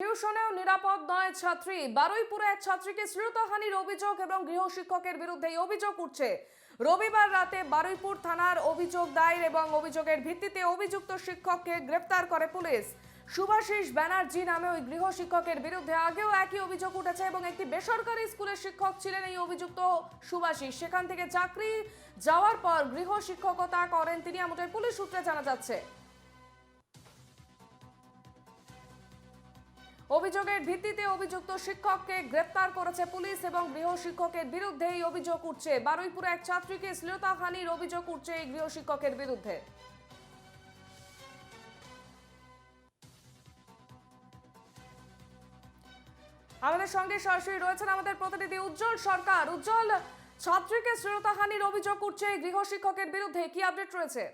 টিউশনেও নিরাপদ নয় ছাত্রী। বারুইপুরে এক ছাত্রীকে শ্লীলতাহানির অভিযোগ এবং গৃহ শিক্ষকের বিরুদ্ধে অভিযোগ উঠছে। রবিবার রাতে বারুইপুর থানার অভিযোগ দায়ের এবং অভিযোগের ভিত্তিতে অভিযুক্ত শিক্ষককে গ্রেপ্তার করে পুলিশ। সুভাষিস ব্যানার্জি নামে ওই গৃহ শিক্ষকের বিরুদ্ধে আগেও একই অভিযোগ উঠেছে এবং একটি বেসরকারি স্কুলের শিক্ষক ছিলেন এই অভিযুক্ত সুভাষিস। সেখান থেকে চাকরি যাওয়ার পর গৃহ শিক্ষকতা করেন তিনি, এমনটাই পুলিশ সূত্রে জানা যাচ্ছে। অভিযোগের ভিত্তিতে অভিযুক্ত শিক্ষককে গ্রেপ্তার করেছে পুলিশ এবং গৃহ শিক্ষকের বিরুদ্ধে এই অভিযোগ উঠছে। বারুইপুরে এক ছাত্রীকে শ্লীলতাহানির অভিযোগ উঠছে এই গৃহ শিক্ষকের বিরুদ্ধে। আমাদের সঙ্গে সরাসরি রয়েছেন আমাদের প্রতিনিধি উজ্জ্বল সরকার। উজ্জ্বল, ছাত্রীকে শ্লীলতাহানির অভিযোগ উঠছে গৃহ শিক্ষকের বিরুদ্ধে। কি আপডেট রয়েছে?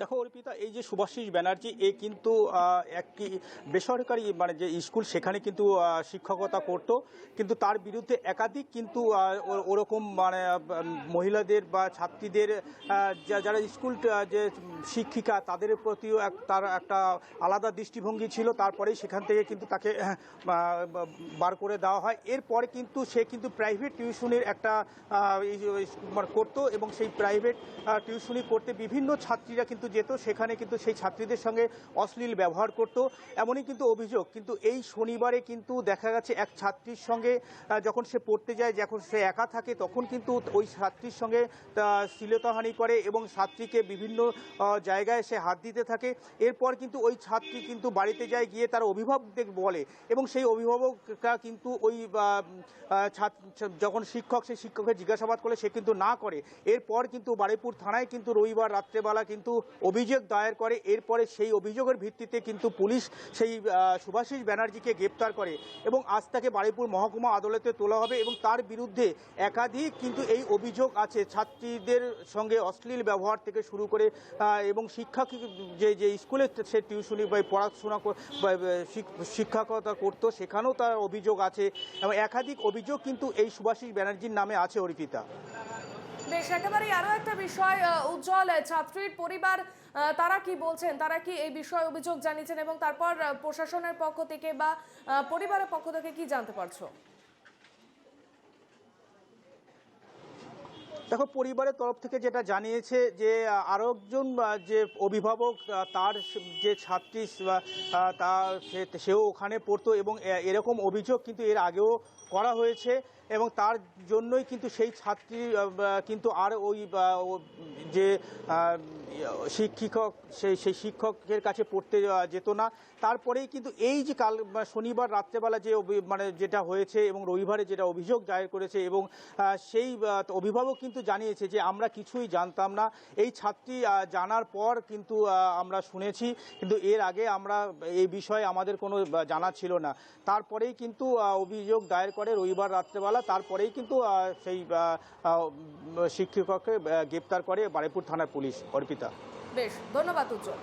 দেখো, অর্পিতা, এই যে সুভাষিস ব্যানার্জি, এ কিন্তু একটি বেসরকারি মানে যে স্কুল, সেখানে কিন্তু শিক্ষকতা করত। কিন্তু তার বিরুদ্ধে একাধিক কিন্তু ওরকম মানে মহিলাদের বা ছাত্রীদের যারা স্কুল যে শিক্ষিকা, তাদের প্রতিও এক, তার একটা আলাদা দৃষ্টিভঙ্গি ছিল। তারপরেই সেখান থেকে কিন্তু তাকে বার করে দেওয়া হয়। এরপরে কিন্তু সে কিন্তু প্রাইভেট টিউশনের একটা মানে করতো এবং সেই প্রাইভেট টিউশনি করতে বিভিন্ন ছাত্রীরা কিন্তু যেত, সেখানে কিন্তু সেই ছাত্রীদের সঙ্গে অশ্লীল ব্যবহার করত, এমনই কিন্তু অভিযোগ। কিন্তু এই শনিবারে কিন্তু দেখা গেছে এক ছাত্রীর সঙ্গে যখন সে পড়তে যায়, যখন সে একা থাকে, তখন কিন্তু ওই ছাত্রীর সঙ্গে শ্লীলতাহানি করে এবং ছাত্রীকে বিভিন্ন জায়গায় সে হাত দিতে থাকে। এরপর কিন্তু ওই ছাত্রী কিন্তু বাড়িতে যায়, গিয়ে তার অভিভাবকদের বলে এবং সেই অভিভাবকরা কিন্তু ওই যখন শিক্ষক, সেই শিক্ষকের জিজ্ঞাসাবাদ করলে সে কিন্তু না করে। এরপর কিন্তু বারুইপুর থানায় কিন্তু রবিবার রাত্রেবেলা কিন্তু অভিযোগ দায়ের করে। এরপরে সেই অভিযোগের ভিত্তিতে কিন্তু পুলিশ সেই সুভাষিস ব্যানার্জিকে গ্রেপ্তার করে এবং আজ তাকে বারুইপুর মহকুমা আদালতে তোলা হবে এবং তার বিরুদ্ধে একাধিক কিন্তু এই অভিযোগ আছে। ছাত্রীদের সঙ্গে অশ্লীল ব্যবহার থেকে শুরু করে এবং শিক্ষা যে যে স্কুলে সে টিউশনি বা পড়াশোনা শিক্ষকতা করতো, সেখানেও তার অভিযোগ আছে এবং একাধিক অভিযোগ কিন্তু এই সুভাষিস ব্যানার্জির নামে আছে অর্পিতা। বেশ একেবারেই আরও একটা বিষয় উজ্জ্বল ছাত্রীর পরিবার তারা কি বলছেন? তারা কি এই বিষয়ে অভিযোগ জানিয়েছেন এবং তারপর প্রশাসনের পক্ষ থেকে বা পরিবারের পক্ষ থেকে কি জানতে পারছ? দেখো পরিবারের তরফ থেকে যেটা জানিয়েছে যে আহ, আরও একজন যে অভিভাবক তার যে ছাত্রী তা সেও ওখানে পড়তো এবং এরকম অভিযোগ কিন্তু এর আগেও করা হয়েছে। এবং তার জন্যই কিন্তু সেই ছাত্রী কিন্তু আর ওই যে আহ, শিক্ষিকক সেই সেই শিক্ষকের কাছে পড়তে যেত না। তারপরেই কিন্তু এই যে কাল শনিবার রাত্রেবেলা যে মানে যেটা হয়েছে এবং রবিবারে যেটা অভিযোগ দায়ের করেছে এবং সেই অভিভাবক কিন্তু জানিয়েছে যে আমরা কিছুই জানতাম না। এই ছাত্রী জানার পর কিন্তু আমরা শুনেছি কিন্তু এর আগে আমরা এই বিষয়ে আমাদের কোনো জানা ছিল না। তারপরেই কিন্তু অভিযোগ দায়ের করে রবিবার রাত্রেবেলা তারপরেই কিন্তু সেই শিক্ষককে গ্রেপ্তার করে বারেপুর থানার পুলিশ অর্পিতা। বেশ ধন্যবাদ উজ্জ্বল।